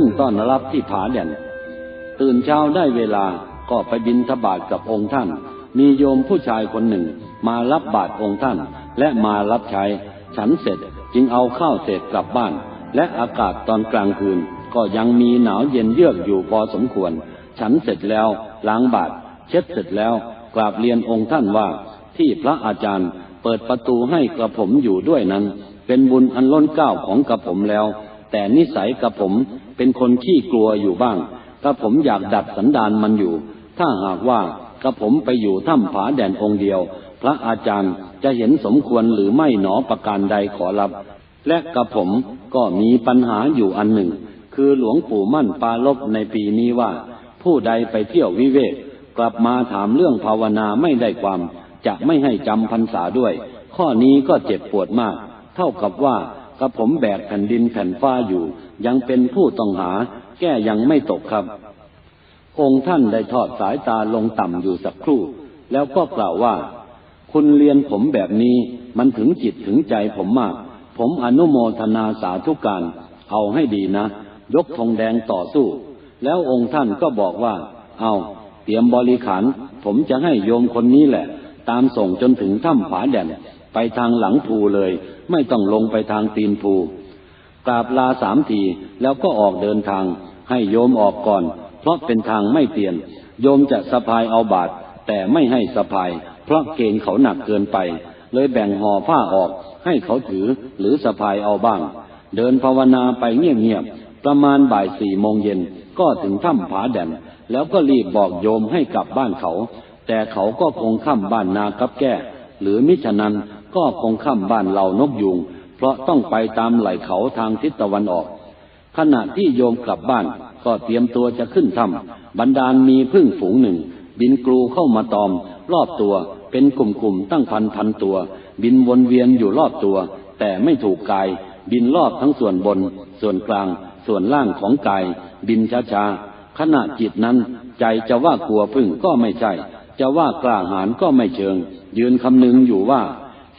พึ่งต้อนรับที่ผาแด่น ตื่นเช้าได้เวลาก็ไปบินทบาทกับองค์ท่าน มีโยมผู้ชายคนหนึ่งมารับบาตรองค์ท่าน และมารับใช้ ฉันเสร็จจึงเอาข้าวเศษกลับบ้าน และอากาศตอนกลางคืน ก็ยังมีหนาวเย็นเยือกอยู่พอสมควร ฉันเสร็จแล้วล้างบาตรเช็ดเสร็จแล้วกราบเรียนองค์ท่านว่า ที่พระอาจารย์เปิดประตูให้กระผมอยู่ด้วยนั้น เป็นบุญอันล้นเกล้าของกระผมแล้ว แต่นิสัยกระผมเป็นคนขี้กลัวอยู่บ้างกระผมอยากดัดสันดานมันอยู่ ถ้าหากว่ากระผมไปอยู่ถ้ำผาแดนองค์เดียว พระอาจารย์จะเห็นสมควรหรือไม่หนอประการใดขอรับ และกระผมก็มีปัญหาอยู่อันหนึ่ง คือหลวงปู่มั่นปาลบในปีนี้ว่า ผู้ใดไปเที่ยววิเวกกลับมาถามเรื่องภาวนาไม่ได้ความ จะไม่ให้จำพรรษาด้วย ข้อนี้ก็เจ็บปวดมาก เท่ากับว่า กระผมแบกแผ่นดินแผ่นฟ้าอยู่ ยังเป็นผู้ต้องหา แก้ยังไม่ตกครับ องค์ท่านได้ทอดสายตาลงต่ำอยู่สักครู่ แล้วก็กล่าวว่า คุณเรียนผมแบบนี้มันถึงจิตถึงใจผมมาก ผมอนุโมทนาสาธุการ เอาให้ดีนะ ยกธงแดงต่อสู้ แล้วองค์ท่านก็บอกว่า เอาเตรียมบริขาร ผมจะให้โยมคนนี้แหละ ตามส่งจนถึงถ้ำผาแดน ไปทางหลังภูเลย ไม่ต้องลงไปทางตีนภูกราบลาสามทีแล้วก็ออกเดินทาง ให้โยมออกก่อน เพราะเป็นทางไม่เตียน โยมจะสะพายเอาบาทแต่ไม่ให้สะพาย เพราะเกณฑ์เขาหนักเกินไป เลยแบ่งห่อผ้าออกให้เขาถือหรือสะพายเอาบ้าง เดินภาวนาไปเงียบๆประมาณบ่ายสี่โมงเย็นก็ถึงถ้ำผาแด่นแล้วก็รีบบอกโยมให้กลับบ้านเขา แต่เขาก็คงข้ามบ้านนากับแก้ หรือมิฉะนั้น ก็คงข้ามบ้านเหล่านกยุง เพราะต้องไปตามไหล่เขาทางทิศตะวันออก ขณะที่โยมกลับบ้านก็เตรียมตัวจะขึ้นถ้ำบรรดาลมีพึ่งฝูงหนึ่ง บินกลูเข้ามาตอม รอบตัวเป็นกลุ่มๆตั้งพันพันตัว บินวนเวียนอยู่รอบตัว แต่ไม่ถูกกาย บินรอบทั้งส่วนบน ส่วนกลาง ส่วนล่างของกาย บินช้าๆขณะจิตนั้น ใจจะว่ากลัวพึ่งก็ไม่ใช่ จะว่ากล้าหาญก็ไม่เชิง ยืนคำนึงอยู่ว่า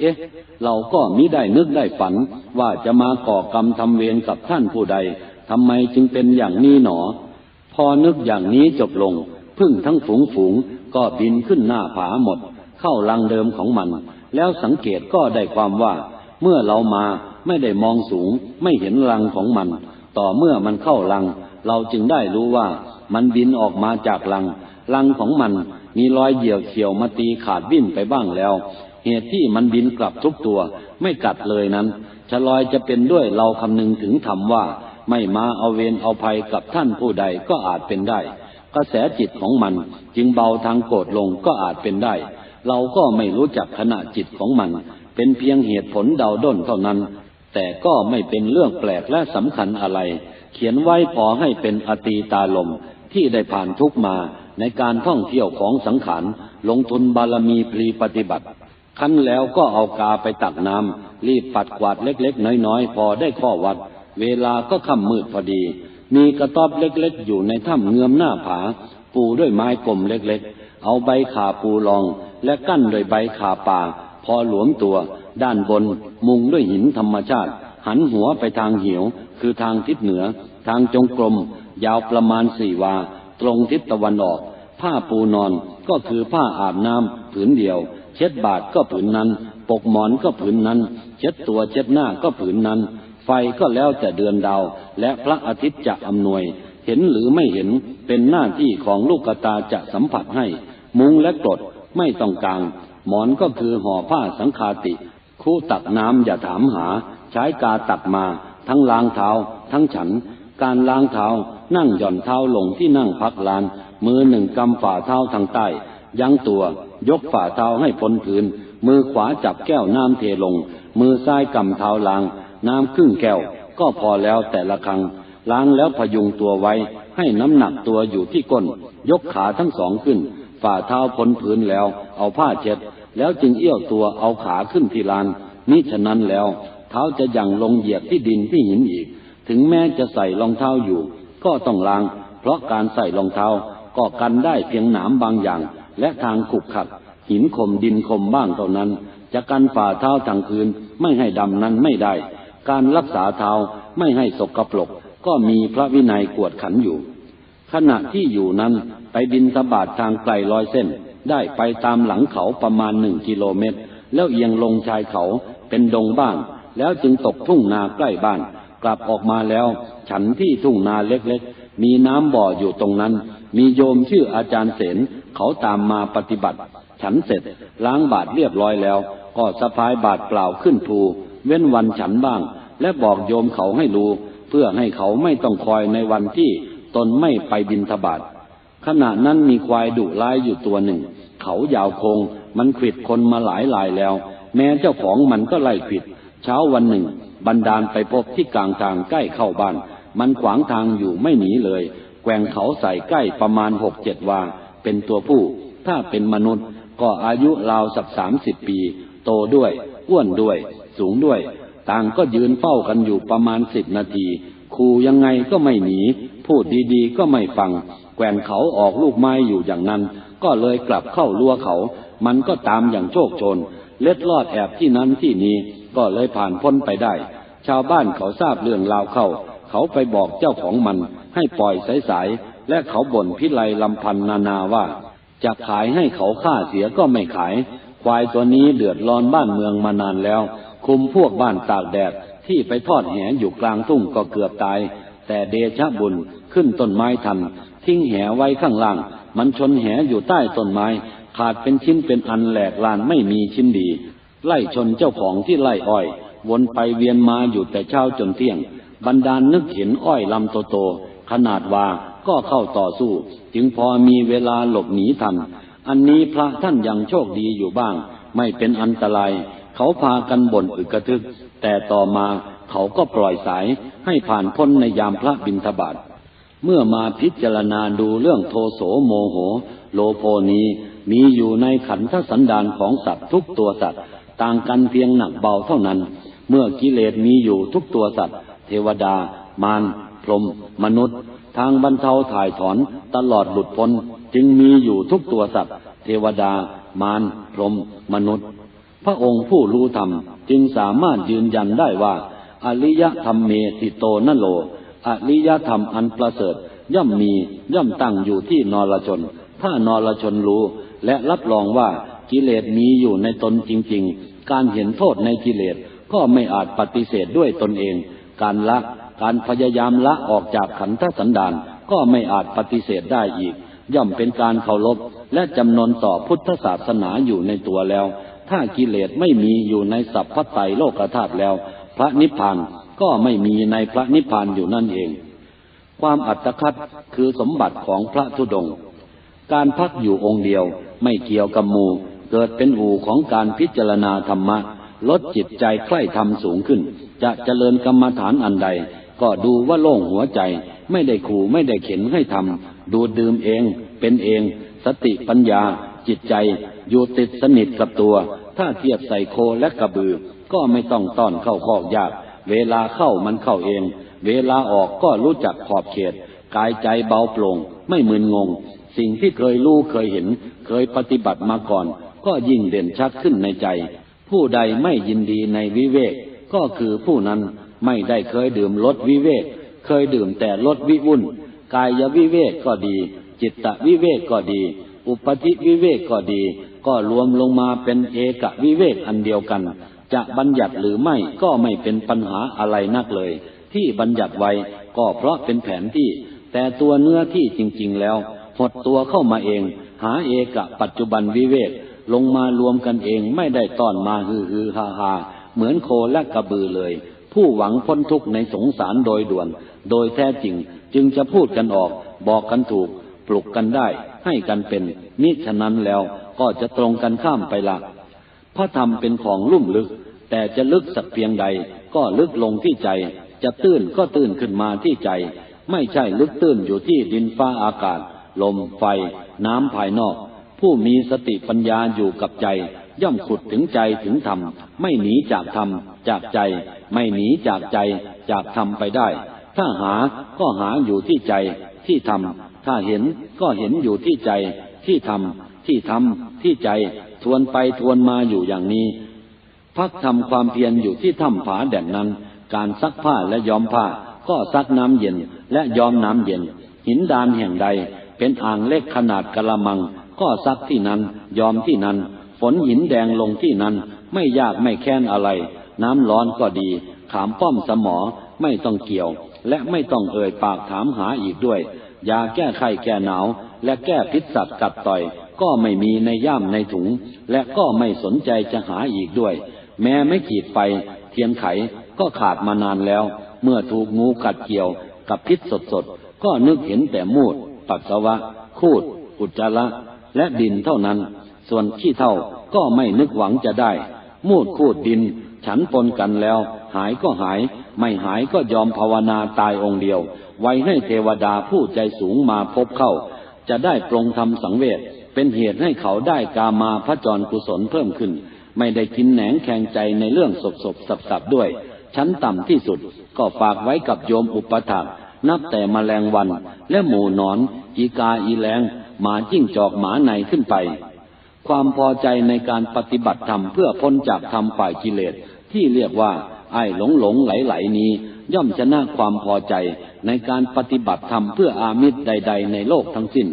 เอ๊ะ เราก็มิได้นึกได้ฝัน ว่าจะมาก่อกรรมทำเวรกับท่านผู้ใดทำไมจึงเป็นอย่างนี้หนอ พอนึกอย่างนี้จบลง พึ่งทั้งฝูงฝูงก็บินขึ้นหน้าผาหมด เข้ารังเดิมของมัน แล้วสังเกตก็ได้ความว่า เมื่อเรามาไม่ได้มองสูง ไม่เห็นรังของมัน ต่อเมื่อมันเข้ารัง เราจึงได้รู้ว่า มันบินออกมาจากรังรังของมันมีรอยเหยี่ยวเขียวมาตีขาดวิ่นไปบ้างแล้ว เหตุที่มันบินกลับทุกตัว ไม่กัดเลยนั้นชะลอยจะเป็นด้วยเราคำนึงถึงธรรมว่า ไม่มาเอาเวรเอาภัยกับท่านผู้ใดก็อาจเป็นได้ กระแสจิตของมันจึงเบาทางโกรธลงก็อาจเป็นได้ เราก็ไม่รู้จักขณะจิตของมัน เป็นเพียงเหตุผลเดาด้นเท่านั้น แต่ก็ไม่เป็นเรื่องแปลกและสำคัญอะไร เขียนไว้พอให้เป็นอตีตาลมที่ได้ผ่านทุกมาในการท่องเที่ยวของสังขารลงทุนบารมีพลีปฏิบัติ คั้นแล้วก็เอากาไปตักน้ำรีบปัดกวาดเล็กๆ น้อยๆ พอได้ข้อวัด เวลาก็ค่ำมืดพอดี มีกระต๊อบเล็กๆ อยู่ในถ้ำเงือมหน้าผา ปูด้วยไม้กลมเล็กๆ เอาใบขาปูรอง และกั้นด้วยใบขาป่า พอหลวมตัว ด้านบน มุงด้วยหินธรรมชาติ หันหัวไปทางเหว คือทางทิศเหนือ ทางจงกรม ยาวประมาณสี่วา ตรงทิศตะวันออก ผ้าปูนอนก็คือผ้าอาบน้ำผืนเดียว ช็ดบาทก็ผืนนั้น ปกหมอนก็ผืนนั้น เช็ดตัวเช็ดหน้าก็ผืนนั้น ไฟก็แล้วแต่เดือนดาว และพระอาทิตย์จะอำนวย เห็นหรือไม่เห็นเป็นหน้าที่ของลูกตาจะสัมผัสให้ มุงและกรดไม่ต้องกลาง หมอนก็คือห่อผ้าสังคาติ คู่ตักน้ำอย่าถามหา ใช้กาตักมา ทั้งล้างเท้า ทั้งฉัน การล้างเท้า นั่งหย่อนเท้าลงที่นั่งพักลาน มือหนึ่งกำฝ่าเท้าทางใต้ยั้งตัว ยกฝ่าเท้าให้พ้นพื้น มือขวาจับแก้วน้ำเทลง มือซ้ายกำเท้าล้าง น้ำครึ่งแก้ว ก็พอแล้วแต่ละครั้ง ล้างแล้วพยุงตัวไว้ ให้น้ำหนักตัวอยู่ที่ก้น ยกขาทั้งสองขึ้น ฝ่าเท้าพ้นพื้นแล้ว เอาผ้าเช็ด แล้วจึงเอี้ยวตัวเอาขาขึ้นที่ลานมิฉะนั้นแล้ว เท้าจะยังลงเหยียบที่ดินที่หินอีก ถึงแม้จะใส่รองเท้าอยู่ ก็ต้องล้าง เพราะการใส่รองเท้าก็กันได้เพียงหนามบางอย่าง และทางขุกขัด หินคมดินคมบ้างเท่านั้น จะกันฝ่าเท้าทางคืนไม่ให้ดำนั้นไม่ได้ การรักษาเท้าไม่ให้สกปรกก็มีพระวินัยกวดขันอยู่ ขณะที่อยู่นั้นไปบินสบาททางไกลร้อยเส้น ได้ไปตามหลังเขาประมาณหนึ่งกิโลเมตร แล้วเอียงลงชายเขาเป็นดงบ้านแล้วจึงตกทุ่งนาใกล้บ้าน กลับออกมาแล้ว ฉันที่ทุ่งนาเล็กๆ มีน้ำบ่ออยู่ตรงนั้น มีโยมชื่ออาจารย์เสน เขาตามมาปฏิบัติ ฉันเสร็จล้างบาทเรียบร้อยแล้ว ก็สะพายบาทเปล่าขึ้นภู เว้นวันฉันบ้าง และบอกโยมเขาให้รู้ เพื่อให้เขาไม่ต้องคอยในวันที่ตนไม่ไปบินทบาทขณะนั้นมีควายดุร้ายอยู่ตัวหนึ่ง เขายาวคง มันขิดคนมาหลายลายแล้ว แม้เจ้าของมันก็ไล่ขิด เช้าวันหนึ่ง บันดาลไปพบที่กลางทางใกล้เข้าบ้าน มันขวางทางอยู่ไม่หนีเลย แกว่งเขาใส่ใกล้ประมาณหกเจ็ดวา เป็นตัวผู้ ถ้าเป็นมนุษย์ ก็อายุราวสักสามสิบปี โตด้วยอ้วนด้วย สูงด้วย ต่างก็ยืนเฝ้ากันอยู่ประมาณสิบนาทีขู่ยังไงก็ไม่หนี พูดดีๆ ก็ไม่ฟัง แกว่งเขาออกลูกไม้อยู่อย่างนั้น ก็เลยกลับเข้าลัวเขา มันก็ตามอย่างโชคชน เล็ดลอดแอบที่นั้นที่นี้ ก็เลยผ่านพ้นไปได้ ชาวบ้านเขาทราบเรื่องราวเข้า เขาไปบอกเจ้าของมัน ให้ปล่อยสายๆ และเขาบ่นพิไลลำพันนานาว่า จะขายให้เขาฆ่าเสียก็ไม่ขาย ควายตัวนี้เดือดร้อนบ้านเมืองมานานแล้ว คุมพวกบ้านตากแดดที่ไปทอดแหอยู่กลางทุ่งก็เกือบตาย แต่เดชะบุญขึ้นต้นไม้ทัน ทิ้งแหไว้ข้างล่าง มันชนแหอยู่ใต้ต้นไม้ ขาดเป็นชิ้นเป็นอันแหลกลานไม่มีชิ้นดี ไล่ชนเจ้าของที่ไล่อ้อย วนไปเวียนมาอยู่แต่เช้าจนเที่ยง บรรดาลนึกเห็นอ้อยลำโตๆขนาดว่า ก็เข้าต่อสู้ จึงพอมีเวลาหลบหนีทัน อันนี้พระท่านยังโชคดีอยู่บ้าง ไม่เป็นอันตราย เขาพากันบ่นอึกระทึก แต่ต่อมาเขาก็ปล่อยสายให้ผ่านพ้นในยามพระบิณฑบาตเมื่อมาพิจารณาดูเรื่องโทโสโมโห โลโพนี้มีอยู่ในขันธสันดานของสัตว์ทุกตัวสัตว์ ต่างกันเพียงหนักเบาเท่านั้น เมื่อกิเลสมีอยู่ทุกตัวสัตว์ เทวดามารพรหมมนุษย์ ทางบรรเทาถ่ายถอนตลอดหลุดพ้นจึงมีอยู่ทุกตัวสัตว์ เทวดา มารพรหมมนุษย์ พระองค์ผู้รู้ธรรม จึงสามารถยืนยันได้ว่า อริยธรรมเมติโตนโล อริยธรรมอันประเสริฐ ย่อมมีย่อมตั้งอยู่ที่นรชน ถ้านรชนรู้ และรับรองว่ากิเลสมีอยู่ในตนจริง ๆ การเห็นโทษในกิเลสก็ไม่อาจปฏิเสธด้วยตนเอง การละ การพยายามละออกจากขันธสันดานก็ไม่อาจปฏิเสธได้อีก ย่อมเป็นการเคารพและจำนนต่อพุทธศาสนาอยู่ในตัวแล้ว ถ้ากิเลสไม่มีอยู่ในสัพพไตโลกธาตุแล้ว พระนิพพานก็ไม่มีในพระนิพพานอยู่นั่นเอง ความอัตคัดคือสมบัติของพระธุดงค์การพักอยู่องค์เดียวไม่เกี่ยวกับหมู่ เกิดเป็นอู่ของการพิจารณาธรรมะ ลดจิตใจใคร่ธรรมสูงขึ้น จะเจริญกรรมฐานอันใด ก็ดูว่าโล่งหัวใจ ไม่ได้ขู่ไม่ได้เข็นให้ทำดูดดื่มเอง เป็นเอง สติปัญญา จิตใจ อยู่ติดสนิทกับตัว ถ้าเทียบใส่โคและกระบือ ก็ไม่ต้องต้อนเข้าคอกยาก เวลาเข้ามันเข้าเอง เวลาออกก็รู้จักขอบเขต กายใจเบาโปร่ง ไม่มึนงง สิ่งที่เคยรู้เคยเห็น เคยปฏิบัติมาก่อน ก็ยิ่งเด่นชัดขึ้นในใจ ผู้ใดไม่ยินดีในวิเวกก็คือผู้นั้น ไม่ได้เคยดื่มรสวิเวก เคยดื่มแต่รสวิวุ่น กายวิเวกก็ดี จิตตวิเวกก็ดี อุปธิวิเวกก็ดี ก็รวมลงมาเป็นเอกวิเวกอันเดียวกัน จะบัญญัติหรือไม่ก็ไม่เป็นปัญหาอะไรนักเลย ที่บัญญัติไว้ก็เพราะเป็นแผนที่ แต่ตัวเนื้อที่จริง ๆ แล้วหดตัวเข้ามาเอง หาเอกะปัจจุบันวิเวกลงมารวมกันเองไม่ได้ต้อนมาฮือฮือฮาฮาเหมือนโคและกระบือเลย ผู้หวังพ้นทุกข์ในสงสารโดยด่วน โดยแท้จริงจึงจะพูดกันออก บอกกันถูก ปลุกกันได้ ให้กันเป็นมิฉะนั้นแล้วก็จะตรงกันข้ามไปละพระธรรมเป็นของลุ่มลึก แต่จะลึกสักเพียงใด ก็ลึกลงที่ใจ จะตื้นก็ตื้นขึ้นมาที่ใจ ไม่ใช่ลึกตื้นอยู่ที่ดินฟ้าอากาศ ลมไฟ น้ำภายนอก ผู้มีสติปัญญาอยู่กับใจ ย่อมขุดถึงใจถึงธรรม ไม่หนีจากธรรม จากใจ ไม่หนีจากใจจากธรรมไปได้ ถ้าหาก็หาอยู่ที่ใจที่ธรรม ถ้าเห็นก็เห็นอยู่ที่ใจที่ธรรม ที่ธรรม ที่ใจทวนไปทวนมาอยู่อย่างนี้ พักทำความเพียรอยู่ที่ถ้ำผาแด่นนั้น การซักผ้าและย้อมผ้า ก็ซักน้ำเย็นและยอมน้ำเย็น หินดานแห่งใด เป็นอ่างเล็กขนาดกะละมัง ก็ซักที่นั้นยอมที่นั้น ฝนหินแดงลงที่นั้น ไม่ยากไม่แค้นอะไร น้ำร้อนก็ดี ขามป้อมสมอไม่ต้องเกี่ยว และไม่ต้องเอ่ยปากถามหาอีกด้วย ยาแก้ไข้แก้หนาว และแก้พิษสัตว์กัดต่อย ก็ไม่มีในย่ามในถุง และก็ไม่สนใจจะหาอีกด้วย แม้ไม่ขีดไฟ เทียนไขก็ขาดมานานแล้ว เมื่อถูกงูกัดเกี่ยว กับพิษสดๆ ก็นึกเห็นแต่มูด ปัสสาวะ คูด อุจจาระ และดินเท่านั้น ส่วนขี้เท่าก็ไม่นึกหวังจะได้ มูดคูดดิน ฉันปนกันแล้ว หายก็หาย ไม่หายก็ยอมภาวนาตายองค์เดียว ไว้ให้เทวดาผู้ใจสูงมาพบเข้า จะได้ปรงทำสังเวชเป็นเหตุให้เขาได้กามาพระจรกุศลเพิ่มขึ้น ไม่ได้กินแหนงแข่งใจในเรื่องศพศพสับสับด้วย ชั้นต่ำที่สุดก็ฝากไว้กับโยมอุปถากนับแต่มแมลงวัน และหมูนอน อีกาอีแรงหมาจิ้งจอกหมาในขึ้นไป ความพอใจในการปฏิบัติธรรมเพื่อพ้นจากธรรมฝ่ายกิเลส ที่เรียกว่าไอ้หลงหลงไหลไหลนี้ ย่อมชนะความพอใจในการปฏิบัติธรรมเพื่ออามิตรใด ๆ ในโลกทั้งสิ้น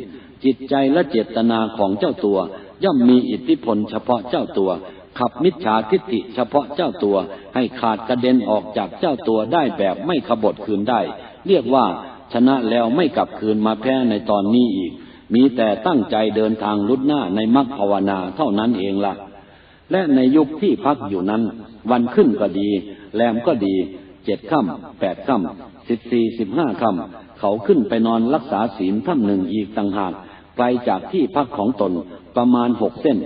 จิตใจและเจตนาของเจ้าตัว ย่อมมีอิทธิพลเฉพาะเจ้าตัว ขับมิจฉาทิฏฐิเฉพาะเจ้าตัว ให้ขาดกระเด็นออกจากเจ้าตัวได้แบบไม่ขบฏคืนได้ เรียกว่าชนะแล้วไม่กลับคืนมาแพ้ในตอนนี้อีก มีแต่ตั้งใจเดินทางลุดหน้าในมรรคภาวนาเท่านั้นเองละ่ะ และในยุคที่พักอยู่นั้น วันขึ้นก็ดี แรมก็ดี เจ็ดค่ำแปดค่ำสิบสี่สิบห้าค่ำเขาขึ้นไปนอนรักษาศีลถ้ำหนึ่งอีกต่างหากไกลจากที่พักของตนประมาณหกเส้น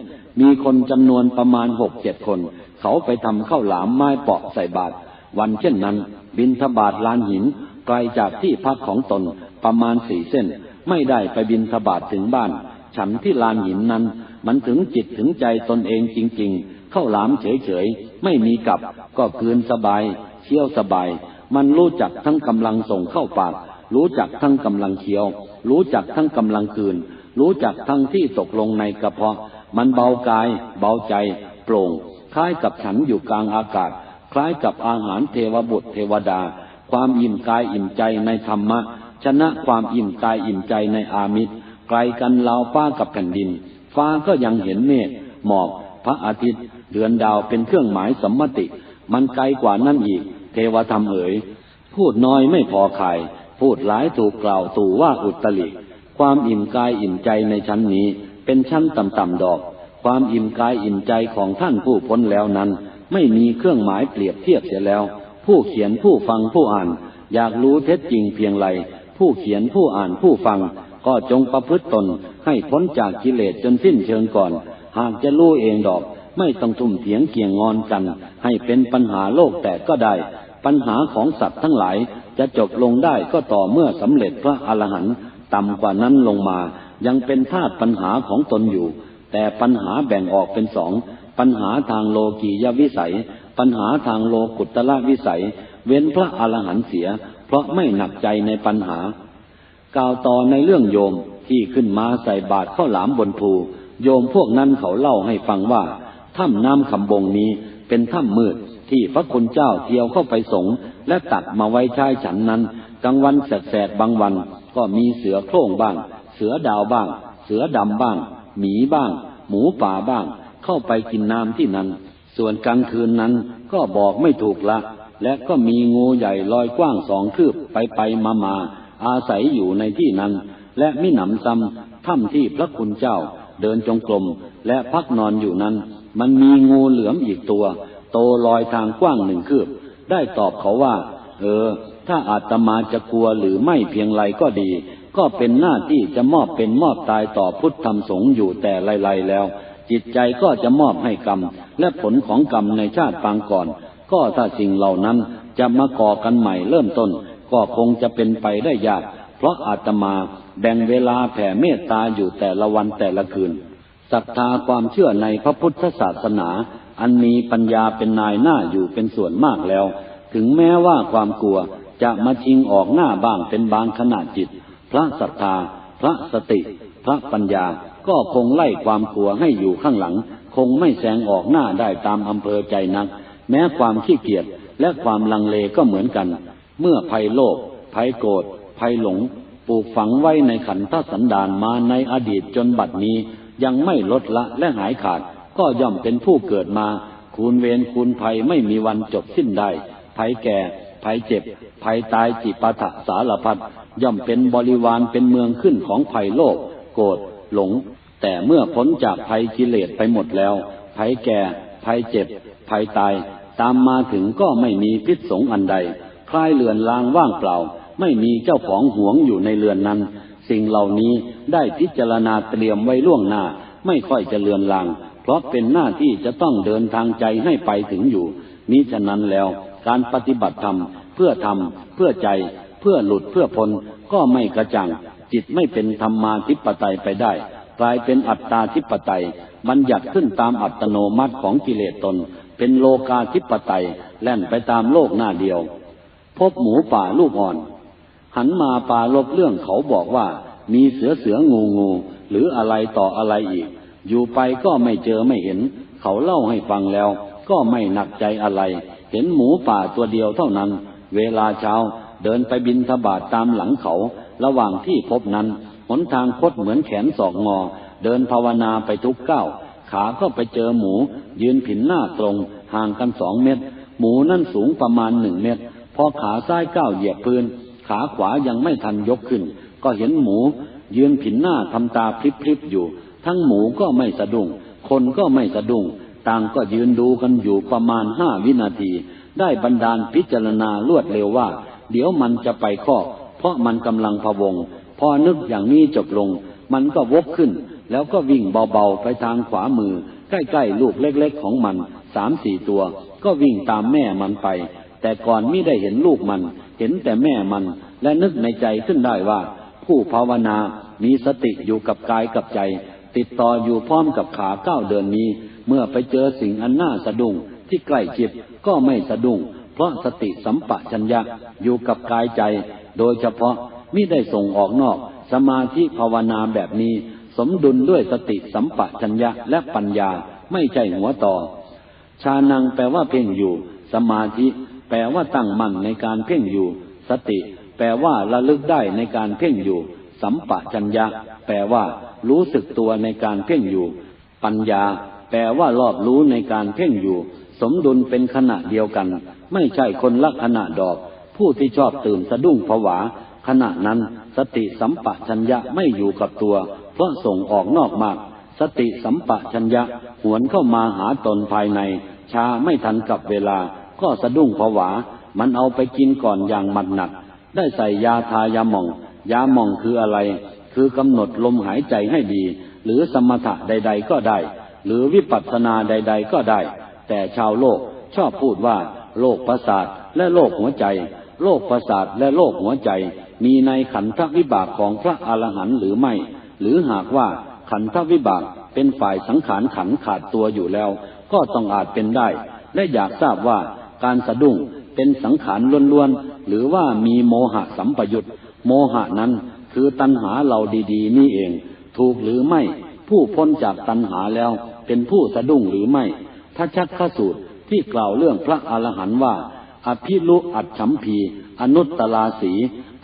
มีคนจำนวนประมาณหกเจ็ดคน เขาไปทำข้าวหลามไม้เปาะใส่บาตรวันเช่นนั้น บินทบาทลานหิน ไกลจากที่พักของตนประมาณสี่เส้น ไม่ได้ไปบินทบาทถึงบ้าน ฉันที่ลานหินนั้น มันถึงจิตถึงใจตนเองจริง ๆ ข้าหลามเฉยๆ ไม่มีกับก็คืนสบายเคี้ยวสบาย มันรู้จักทั้งกำลังส่งเข้าปาก รู้จักทั้งกำลังเคี้ยว รู้จักทั้งกำลังคืน รู้จักทั้งที่ตกลงในกระเพาะ มันเบากาย เบาใจ โปร่ง คล้ายกับฉันอยู่กลางอากาศ คล้ายกับอาหารเทวบุตรเทวดา ความอิ่มกายอิ่มใจในธรรมะ ชนะความอิ่มกายอิ่มใจในอามิตรไกลกันราวฟ้ากับแผ่นดิน ฟ้าก็ยังเห็นเมฆหมอกพระอาทิตย์ เดือนดาวเป็นเครื่องหมายสัมมติ มันไกลกว่านั่นอีก เทวธรรมเอ๋ย พูดน้อยไม่พอขายพูดหลายถูกกล่าวตู่ว่าอุตริ ความอิ่มกายอิ่มใจในชั้นนี้ เป็นชั้นต่ำๆดอก ความอิ่มกายอิ่มใจของท่านผู้พ้นแล้วนั้น ไม่มีเครื่องหมายเปรียบเทียบเสียแล้ว ผู้เขียนผู้ฟังผู้อ่าน อยากรู้เท็จจริงเพียงไร ผู้เขียนผู้อ่านผู้ฟัง ก็จงประพฤติตนให้พ้นจากกิเลสจนสิ้นเชิงก่อน หากจะรู้เองดอก ไม่ต้องทุ่มเถียงเกี่ยงงอนกัน ให้เป็นปัญหาโลกแตกก็ได้ ปัญหาของสัตว์ทั้งหลายจะจบลงได้ก็ต่อเมื่อสำเร็จพระอรหันต์ต่ำกว่านั้นลงมา ยังเป็นธาตุปัญหาของตนอยู่ แต่ปัญหาแบ่งออกเป็นสอง ปัญหาทางโลกียวิสัย ปัญหาทางโลกุตตะวิสัย เว้นพระอรหันต์เสีย เพราะไม่หนักใจในปัญหา กล่าวต่อในเรื่องโยมที่ขึ้นมาใส่บาตรข้าวหลามบนภู โยมพวกนั้นเขาเล่าให้ฟังว่า ถ้ำน้ำคำบงนี้เป็นถ้ำมืดที่พระคุณเจ้าเที่ยวเข้าไปสงและตักมาไว้ใช้ฉันนั้น กลางวันแสกๆบางวัน ก็มีเสือโคร่งบ้าง เสือดาวบ้าง เสือดำบ้าง หมีบ้าง หมูป่าบ้าง เข้าไปกินน้ำที่นั้น ส่วนกลางคืนนั้นก็บอกไม่ถูกละ และก็มีงูใหญ่ลอยกว้างสองคืบไปไปมามาอาศัยอยู่ในที่นั้น และมิหนำซ้ำถ้ำที่พระคุณเจ้าเดินจงกรมและพักนอนอยู่นั้น มันมีงูเหลือมอีกตัว โตลอยทางกว้างหนึ่งคืบ ได้ตอบเขาว่า เออ ถ้าอาตมาจะกลัวหรือไม่เพียงไรก็ดี ก็เป็นหน้าที่จะมอบเป็นมอบตายต่อพุทธธรรมสงฆ์อยู่แต่ไรๆแล้ว จิตใจก็จะมอบให้กรรม และผลของกรรมในชาติปางก่อน ก็ถ้าสิ่งเหล่านั้นจะมาก่อกันใหม่เริ่มต้น ก็คงจะเป็นไปได้ยาก เพราะอาตมาแบ่งเวลาแผ่เมตตาอยู่แต่ละวันแต่ละคืน ศรัทธาความเชื่อในพระพุทธศาสนา อันมีปัญญาเป็นนายหน้าอยู่เป็นส่วนมากแล้ว ถึงแม้ว่าความกลัวจะมาชิงออกหน้าบ้างเป็นบางขณะจิต พระศรัทธา พระสติ พระปัญญาก็คงไล่ความกลัวให้อยู่ข้างหลัง คงไม่แสงออกหน้าได้ตามอำเภอใจนัก แม้ความขี้เกียจและความลังเลก็เหมือนกัน เมื่อภัยโลภภัยโกรธภัยหลง ปลูกฝังไว้ในขันธสันดานมาในอดีตจนบัดนี้ ยังไม่ลดละและหายขาด ก็ย่อมเป็นผู้เกิดมา คูณเวรคูณภัยไม่มีวันจบสิ้นได้ภัยแก่ภัยเจ็บภัยตายจิปาถะสารพัดย่อมเป็นบริวารเป็นเมืองขึ้นของภัยโลภโกรธหลง แต่เมื่อพ้นจากภัยกิเลสไปหมดแล้วภัยแก่ภัยเจ็บภัยตาย ตามมาถึงก็ไม่มีพิษสงอันใดคลายเลือนลางว่างเปล่า ไม่มีเจ้าของหวงอยู่ในเรือนนั้น สิ่งเหล่านี้ได้พิจารณาเตรียมไว้ล่วงหน้า ไม่ค่อยจะเลือนลาง เพราะเป็นหน้าที่จะต้องเดินทางใจให้ไปถึงอยู่นี้ฉะนั้นแล้ว การปฏิบัติธรรมเพื่อทำเพื่อใจ เพื่อหลุดเพื่อพ้นก็ไม่กระจ่างจิตไม่เป็นธรรมาธิปไตยไปได้ กลายเป็นอัตตาธิปไตยบัญญัติขึ้นตามอัตโนมัติของกิเลสตน เป็นโลกาธิปไตยแล่นไปตามโลกหน้าเดียว พบหมูป่าลูกอ่อน หันมาปาลบเรื่องเขาบอกว่า มีเสือเสืองูงู หรืออะไรต่ออะไรอีก อยู่ไปก็ไม่เจอไม่เห็น เขาเล่าให้ฟังแล้ว ก็ไม่หนักใจอะไร เห็นหมูป่าตัวเดียวเท่านั้น เวลาเช้าเดินไปบินทบาทตามหลังเขา ระหว่างที่พบนั้น หนทางคดเหมือนแขนศอกงอ เดินภาวนาไปทุกก้าวขาก็ไปเจอหมู ยืนผินหน้าตรง ห่างกันสองเมตร หมูนั่นสูงประมาณหนึ่งเมตร พอขาซ้ายก้าวเหยียบพื้น ขาขวายังไม่ทันยกขึ้น ก็เห็นหมูยืนผินหน้าทำตาพริบๆอยู่ ทั้งหมูก็ไม่สะดุ้งคนก็ไม่สะดุ้งต่างก็ยืนดูกันอยู่ประมาณห้าวินาที ได้บรรดาลพิจารณารวดเร็วว่า เดี๋ยวมันจะไปคอกเพราะมันกำลังพะวง พอนึกอย่างนี้จบลง มันก็วกขึ้น แล้วก็วิ่งเบาๆไปทางขวามือ ใกล้ๆลูกเล็กๆของมันสามสี่ตัว ก็วิ่งตามแม่มันไป แต่ก่อนไม่ได้เห็นลูกมัน เห็นแต่แม่มัน และนึกในใจขึ้นได้ว่า ผู้ภาวนา มีสติอยู่กับกายกับใจ ติดต่ออยู่พร้อมกับขาก้าวเดินนี้ เมื่อไปเจอสิ่งอันน่าสะดุ้งที่ใกล้จิตก็ไม่สะดุ้ง เพราะสติสัมปชัญญะอยู่กับกายใจ โดยเฉพาะมิได้ส่งออกนอก สมาธิภาวนาแบบนี้ สมดุลด้วยสติสัมปชัญญะและปัญญาไม่ใช่หัวต่อ ชานังแปลว่าเพ่งอยู่ สมาธิ แปลว่าตั้งมั่นในการเพ่งอยู่ สติ แปลว่าระลึกได้ในการเพ่งอยู่ สัมปะชัญญะ แปลว่า รู้สึกตัวในการเพ่งอยู่ ปัญญา แปลว่ารอบรู้ในการเพ่งอยู่ สมดุลเป็นขณะเดียวกัน ไม่ใช่คนละขณะดอก ผู้ที่ชอบตื่นสะดุ้งผวา ขณะนั้น สติสัมปะชัญญะไม่อยู่กับตัว เพราะส่งออกนอกมาก สติสัมปะชัญญะ หวนเข้ามาหาตนภายในชาไม่ทันกับเวลา ก็สะดุ้งผวา มันเอาไปกินก่อนอย่างหมัดหนัก ได้ใส่ยาทายาหม่อง ยาหม่องคืออะไร คือกำหนดลมหายใจให้ดี หรือสมถะใด ๆ ก็ได้ หรือวิปัสสนาใด ๆ ก็ได้ แต่ชาวโลกชอบพูดว่าโรคประสาทและโรคหัวใจ โรคประสาทและโรคหัวใจ มีในขันธวิบากของพระอรหันต์หรือไม่ หรือหากว่าขันธวิบากเป็นฝ่ายสังขารขันขาดตัวอยู่แล้ว ก็ต้องอาจเป็นได้ และอยากทราบว่า การสะดุ้งเป็นสังขารล้วนๆ หรือว่ามีโมหะสัมปยุตโมหะนั้นคือตัณหาเราดีๆ นี่เอง ถูกหรือไม่ ผู้พ้นจากตัณหาแล้ว เป็นผู้สะดุ้งหรือไม่พระชักขสูตรที่กล่าวเรื่องพระอรหันต์ว่า อภิลุอัดฉัมพี อนุตตลาสี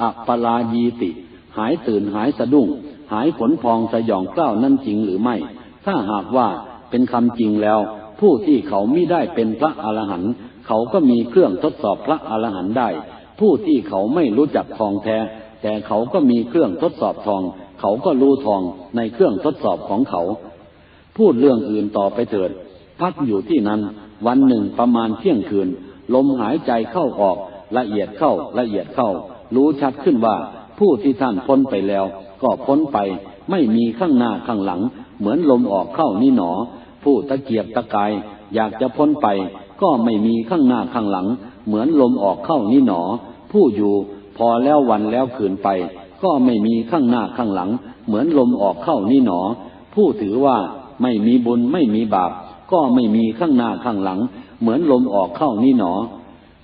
อัปลายีติ หายตื่นหายสะดุ้ง หายขนพองสยองกล้าวนั่นจริงหรือไม่ ถ้าหากว่าเป็นคำจริงแล้ว ผู้ที่เขาไม่ได้เป็นพระอรหันต์ เขาก็มีเครื่องทดสอบพระอรหันต์ได้ ผู้ที่เขาไม่รู้จักทองแท้ แต่เขาก็มีเครื่องทดสอบทอง เขาก็รู้ทองในเครื่องทดสอบของเขา พูดเรื่องอื่นต่อไปเถิด พักอยู่ที่นั้น วันหนึ่งประมาณเที่ยงคืน ลมหายใจเข้าออก ละเอียดเข้าละเอียดเข้า รู้ชัดขึ้นว่า ผู้ที่ท่านพ้นไปแล้ว ก็พ้นไปไม่มีข้างหน้าข้างหลัง เหมือนลมออกเข้านี่หนอ ผู้ตะเกียบตะกาย อยากจะพ้นไป ก็ไม่มีข้างหน้าข้างหลัง เหมือนลมออกเข้านี่หนอ ผู้อยู่พอแล้ววันแล้วคืนไป ก็ไม่มีข้างหน้าข้างหลัง เหมือนลมออกเข้านี่หนอ ผู้ถือว่าไม่มีบุญไม่มีบาป ก็ไม่มีข้างหน้าข้างหลัง เหมือนลมออกเข้านี่หนอ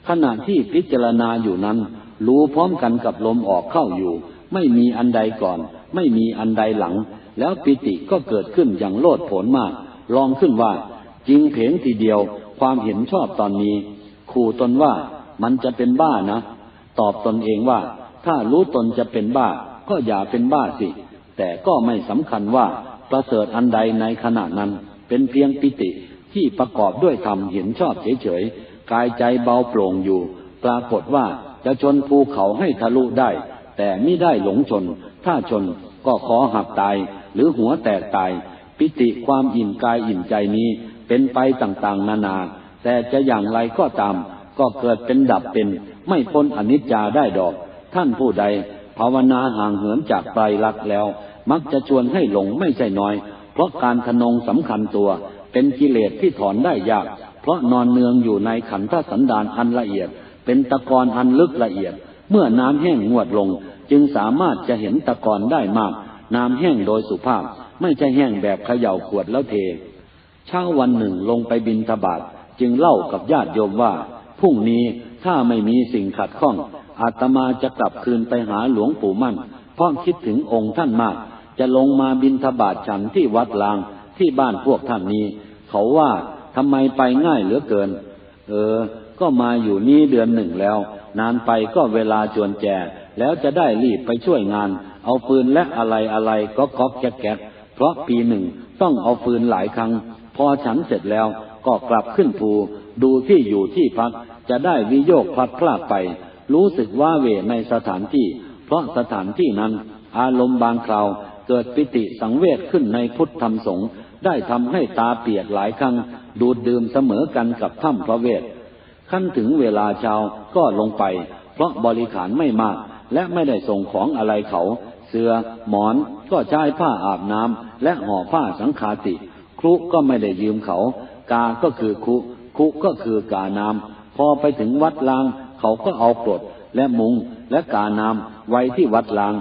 ขณะที่พิจารณาอยู่นั้น รู้พร้อมกันกับลมออกเข้าอยู่ ไม่มีอันใดก่อน ไม่มีอันใดหลัง แล้วปิติก็เกิดขึ้นอย่างโลดโผนมาก ลองขึ้นว่า จริงเพงทีเดียว ความเห็นชอบตอนนี้ ขู่ตนว่ามันจะเป็นบ้านะ ตอบตนเองว่า ถ้ารู้ตนจะเป็นบ้า ก็อย่าเป็นบ้าสิ แต่ก็ไม่สำคัญว่าประเสริฐอันใดในขณะนั้น เป็นเพียงปิติที่ประกอบด้วยธรรมเห็นชอบเฉยๆ กายใจเบาโปร่งอยู่ ปรากฏว่าจะชนภูเขาให้ทะลุได้ แต่ไม่ได้หลงชน ถ้าชนก็ขอหักตายหรือหัวแตกตาย ปิติความอิ่มกายอิ่มใจนี้ เป็นไปต่างๆ นานา แต่จะอย่างไรก็ตาม ก็เกิดเป็นดับเป็น ไม่พ้นอนิจจาได้ดอก ท่านผู้ใด ภาวนาห่างเหินจากไตรลักษณ์แล้ว มักจะชวนให้หลงไม่ใช่น้อย เพราะการทนงสำคัญตัว เป็นกิเลสที่ถอนได้ยาก เพราะนอนเนืองอยู่ในขันธสันดานอันละเอียด เป็นตะกอนอันลึกละเอียด เมื่อน้ำแห้งงวดลง จึงสามารถจะเห็นตะกอนได้มาก น้ำแห้งโดยสุภาพ ไม่ใช่แห้งแบบเขย่าขวดแล้วเท เช้าวันหนึ่งลงไปบินทบาทจึงเล่ากับญาติโยมว่าพรุ่งนี้ถ้าไม่มีสิ่งขัดข้องอาตมาจะกลับคืนไปหาหลวงปู่มั่น เพราะคิดถึงองค์ท่านมาก จะลงมาบินทบาทฉันที่วัดลางที่บ้านพวกท่านนี้ เขาว่าทำไมไปง่ายเหลือเกิน เออ ก็มาอยู่นี่เดือนหนึ่งแล้ว นานไปก็เวลาจวนแจ แล้วจะได้รีบไปช่วยงาน เอาปืนและอะไรอะไรก็ก๊อกแก๊กแก๊กเพราะปีหนึ่งต้องเอาปืนหลายครั้ง พอฉันเสร็จแล้วก็กลับขึ้นภูดูที่อยู่ที่พักจะได้วิโยกพลัดพรากไป รู้สึกว่าเวในสถานที่ เพราะสถานที่นั้น อารมณ์บางคราวเกิดปิติสังเวชขึ้นในพุทธธรรมสงฆ์ได้ทำให้ตาเปียกหลายครั้ง ดูดดื่มเสมอกันกับถ้ำพระเวทขั้นถึงเวลาเช้าก็ลงไป เพราะบริขารไม่มาก และไม่ได้ส่งของอะไรเขา เสือหมอนก็ใช้ผ้าอาบน้ำและห่อผ้าสังคาติ รุก็ไม่ได้ยืมเขา กาก็คือคุ คุก็คือกาน้ำพอไปถึงวัดลาง เขาก็เอากรดและมุงและกาน้ำไว้ที่วัดลาง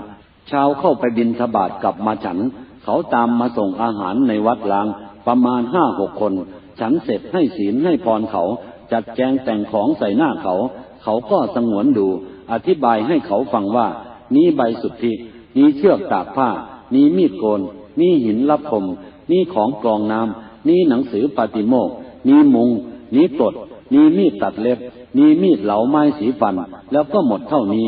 ชาวเข้าไปบินทบาทกลับมาฉัน เขาตามมาส่งอาหารในวัดลาง ประมาณห้าหกคน ฉันเสร็จให้ศีลให้พรเขา จัดแจงแต่งของใส่หน้าเขา เขาก็สงวนดู อธิบายให้เขาฟังว่า นี้ใบสุทธิ นี้เชือกตากผ้า นี้มีดโกน นี้หินรับคม นี้ของกรองน้ำนี้หนังสือปาติโมกนี้มุง นี้ตดนี้มีดตัดเล็บ นี้มีดเหลาไม้สีฟัน แล้วก็หมดเท่านี้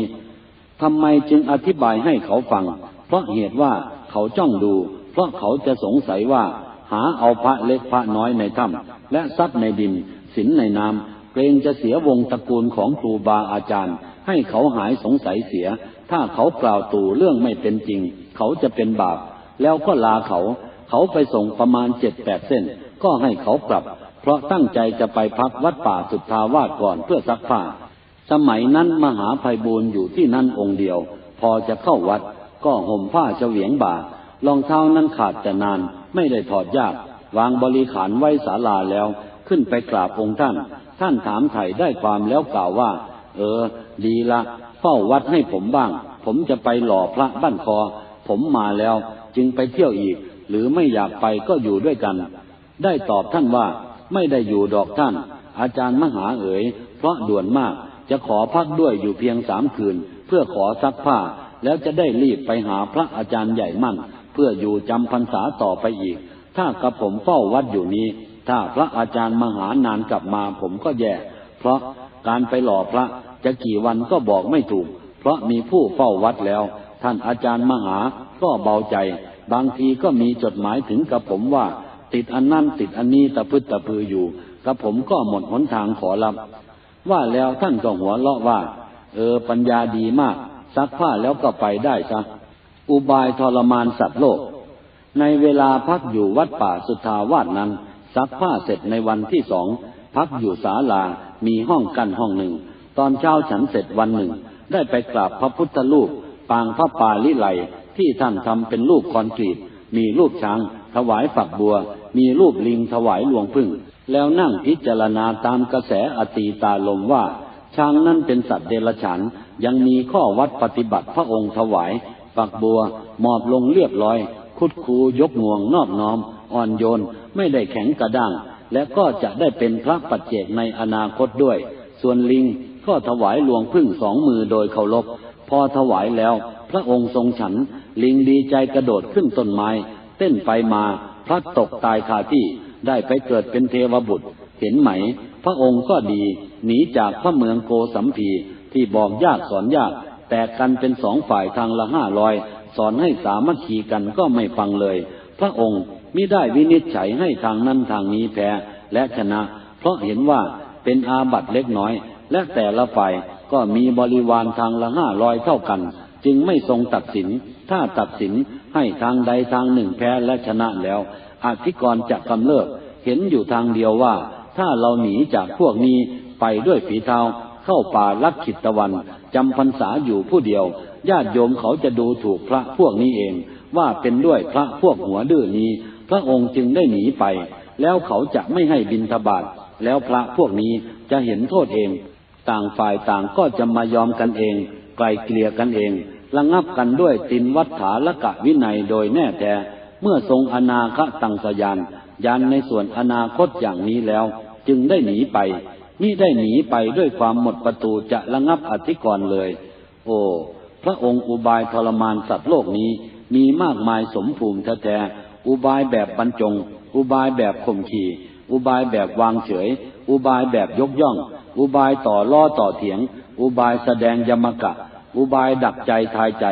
ทำไมจึงอธิบายให้เขาฟัง เพราะเหตุว่าเขาจ้องดู เพราะเขาจะสงสัยว่า หาเอาพระเล็กพระน้อยในถ้ำและทรัพย์ในดินสินในน้ำเกรงจะเสียวงตระกูลของครูบาอาจารย์ ให้เขาหายสงสัยเสีย ถ้าเขากล่าวตู่เรื่องไม่เป็นจริง เขาจะเป็นบาป แล้วก็ลาเขา เขาไปส่งประมาณเจ็ดแปดเส้น ก็ให้เขากลับ เพราะตั้งใจจะไปพักวัดป่าสุทธาวาสก่อนเพื่อซักผ้า สมัยนั้นมหาภัยบูรณ์อยู่ที่นั่นองค์เดียว พอจะเข้าวัด ก็ห่มผ้าเฉวียงบ่ารองเท้านั้นขาดแต่นานไม่ได้ถอดยาก วางบริขารไว้ศาลาแล้ว ขึ้นไปกราบองค์ท่าน ท่านถามไถ่ได้ความแล้วกล่าวว่า เออ ดีละเฝ้าวัดให้ผมบ้าง ผมจะไปหล่อพระบ้านคอ ผมมาแล้ว จึงไปเที่ยวอีก หรือไม่อยากไปก็อยู่ด้วยกัน ได้ตอบท่านว่าไม่ได้อยู่ดอกท่าน อาจารย์มหาเอ๋ยเพราะด่วนมากจะขอพักด้วยอยู่เพียงสามคืน เพื่อขอซักผ้า แล้วจะได้รีบไปหาพระอาจารย์ใหญ่มั่น เพื่ออยู่จำพรรษาต่อไปอีก ถ้ากับผมเฝ้าวัดอยู่นี้ ถ้าพระอาจารย์มหานานกลับมาผมก็แย่ เพราะการไปหล่อพระจะกี่วันก็บอกไม่ถูก เพราะมีผู้เฝ้าวัดแล้ว ท่านอาจารย์มหาก็เบาใจ บางทีก็มีจดหมายถึงกับผมว่า ติดอันนั่นติดอันนี้ตะพึดตะพืออยู่กับผมก็หมดหนทางขอรับ ว่าแล้วท่านก็หัวเราะว่า เออปัญญาดีมาก ซักผ้าแล้วก็ไปได้ซะอุบายทรมานสัตว์โลก ในเวลาพักอยู่วัดป่าสุทาวาสนั้น ซักผ้าเสร็จในวันที่สองพักอยู่ศาลามีห้องกันห้องหนึ่ง ตอนเช้าฉันเสร็จวันหนึ่ง ได้ไปกราบพระพุทธรูปปางพระปาลิไล ที่ท่านทำเป็นรูปคอนกรีต มีรูปช้าง ถวายฝักบัว มีรูปลิงถวายหลวงพึ่ง แล้วนั่งพิจารณาตามกระแสอตีตาลมว่า ช้างนั้นเป็นสัตว์เดรัจฉาน ยังมีข้อวัดปฏิบัติพระองค์ถวาย ฝักบัวหมอบลงเรียบร้อย คุดคูยกงวงนอบน้อม อ่อนโยน ไม่ได้แข็งกระด้าง และก็จะได้เป็นพระปัจเจกในอนาคตด้วย ส่วนลิงก็ถวายหลวงพึ่งสองมือโดยเคารพ พอถวายแล้ว พระองค์ทรงฉัน ลิงดีใจกระโดดขึ้นต้นไม้ เต้นไปมา พลัดตกตายคาที่ ได้ไปเกิดเป็นเทวบุตร เห็นไหม พระองค์ก็ดี หนีจากพระเมืองโกสัมพี ที่บอกยากสอนยาก แตกกันเป็นสองฝ่ายทางละห้าร้อย สอนให้สามัคคีกันก็ไม่ฟังเลย พระองค์มิได้วินิจฉัยให้ทางนั้นทางนี้แพ้และชนะ เพราะเห็นว่าเป็นอาบัตเล็กน้อย และแต่ละฝ่าย ก็มีบริวารทางละห้าร้อยเท่ากัน จึงไม่ทรงตัดสิน ถ้าตัดสินให้ทางใดทางหนึ่งแพ้และชนะแล้ว อธิกรจะกำเริบเห็นอยู่ทางเดียวว่า ถ้าเราหนีจากพวกนี้ไปด้วยฝีเท้าเข้าป่าลักขิตตะวันจำพรรษาอยู่ผู้เดียว ญาติโยมเขาจะดูถูกพระพวกนี้เอง ว่าเป็นด้วยพระพวกหัวดื้อนี้ พระองค์จึงได้หนีไป แล้วเขาจะไม่ให้บินทบาทแล้วพระพวกนี้จะเห็นโทษเอง ต่างฝ่ายต่างก็จะมายอมกันเอง ไกลเกลี่ยกันเอง ระงับกันด้วยตินวัฏฐาละกะวินัยโดยแน่แท้ เมื่อทรงอนาคตังสยานยานในส่วนอนาคตอย่างนี้แล้ว จึงได้หนีไปนี่ได้หนีไปด้วยความหมดประตูจะระงับอธิกรณ์เลย โอ้พระองค์อุบายทรมานสัตว์โลกนี้มีมากมายสมภูมิแท้ๆอุบายแบบบรรจง อุบายแบบข่มขีอุบายแบบวางเฉย อุบายแบบยกย่อง อุบายต่อล่อต่อเถียง อุบายแสดงยมกะ อุบายดักใจทายใจ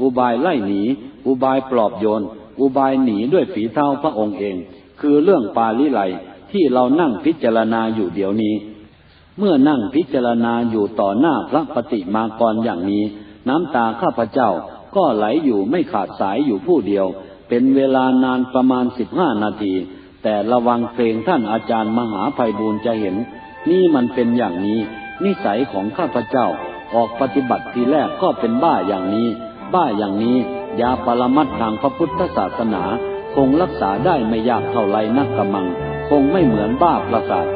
อุบายไล่หนี อุบายปลอบโยน อุบายหนีด้วยฝีเท้าพระองค์เอง คือเรื่องปาลิไลที่เรานั่งพิจารณาอยู่เดี๋ยวนี้ เมื่อนั่งพิจารณาอยู่ต่อหน้าพระปฏิมากรอย่างนี้ น้ำตาข้าพเจ้าก็ไหลอยู่ไม่ขาดสายอยู่ผู้เดียว เป็นเวลานานประมาณสิบห้านาที แต่ระวังเกรงท่านอาจารย์มหาภัยบูรณ์จะเห็น นี่มันเป็นอย่างนี้ นิสัยของข้าพเจ้า ออกปฏิบัติทีแรกก็เป็นบ้าอย่างนี้ บ้าอย่างนี้ยาปรมัดทางพระพุทธศาสนา คงรักษาได้ไม่ยากเท่าไรนักกำมัง คงไม่เหมือนบ้าประสาท